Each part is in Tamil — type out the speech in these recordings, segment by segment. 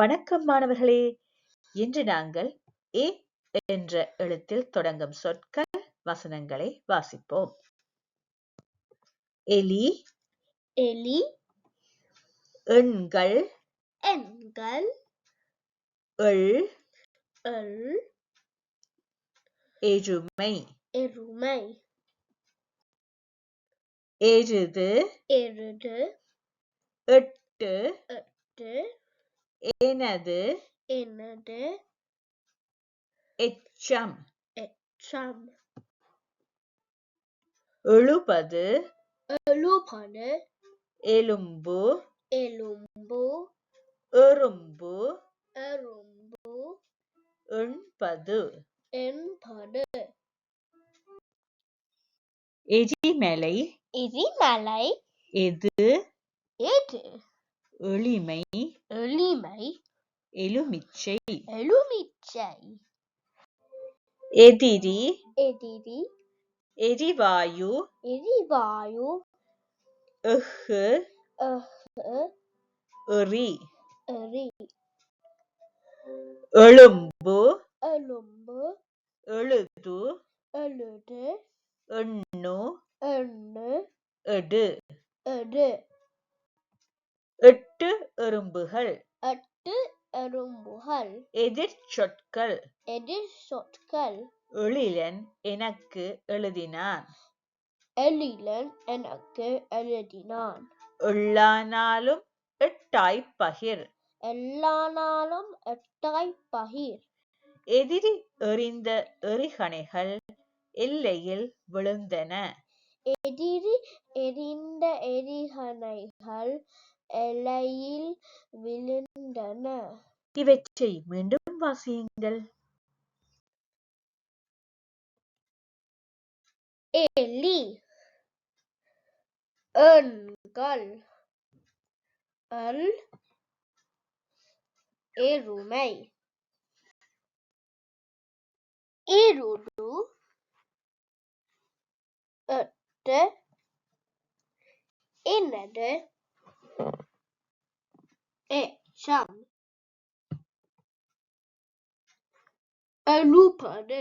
வணக்கம் மாணவர்களே. இன்று நாங்கள் ஏ என்ற எழுத்தில் தொடங்கும் சொற்கள் வசனங்களை வாசிப்போம். எலி. எலி. எண்கள். எண்கள். எள். எள். எருமை. எருமை. எருது. எருது. எட்டு. எட்டு. எனது எனது எச்சம். எச்சம். எழுபது. எழுபது. எலும்பு. எலும்பு. எறும்பு. எறும்பு. எண்பது. எண்பது. எரிமலை எரிமலை எது? எது? எளிமை எளிமை எலுமிச்சை எலுமிச்சை எதிரி எதிரி எரிவாயு எரிவாயு எஃகு அஹ் எறி எரி எலும்பு எலும்பு எழுது எழுது எண்ணு எண்ணு எடு. எடு. எட்டு எறும்புகள். எட்டு எறும்புகள். எதிர் சொற்கள். எதிர் சொற்கள். எழிலன் எனக்கு எழுதினான். எழிலன் எனக்கு எழுதினான். எல்லா நாளும் எட்டாய் பகிர். எல்லா நாளும் எட்டாய் பகிர். எதிரி எறிந்த எறிகணைகள் எல்லையில் விழுந்தன. எதிரி எரிந்த எரிகணைகள் எல்லையில் விழுந்தன. இவற்றை மீண்டும் வாசியுங்கள். எலி. எண்கள். அல். எருமை. இருடு எட்டு. எனது எச்சம் எழுபது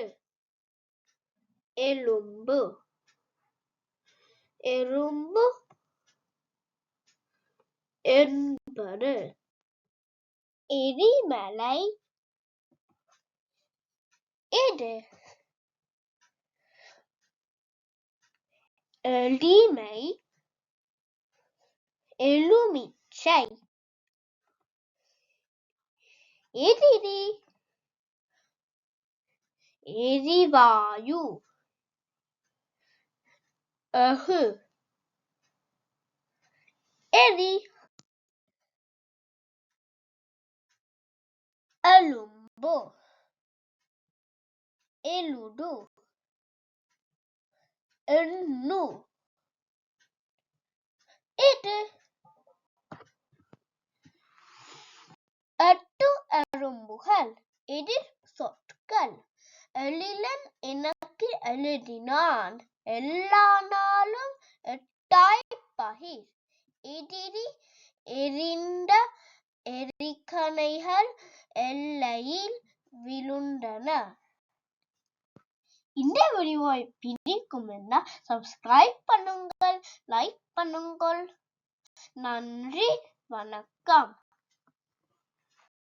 எலும்பு எறும்பு என்பது எரிமலை எது எளிமை Easy. Easy vayu. Ahu. Eddie. Alumbo. Eludo. Ennu. It. அரும்புகள் எதிர் சொற்கள். எழிலன் எனக்கு எழுதினான் எல்லா நாளும் எட்டாய் பகிர். எதிரி எரிந்த எரிகணைகள் எல்லையில் விழுந்தன. இந்த வீடியோவை பிடிக்கும் என்ன சப்ஸ்கிரைப் பண்ணுங்கள் லைக் பண்ணுங்கள். நன்றி வணக்கம்.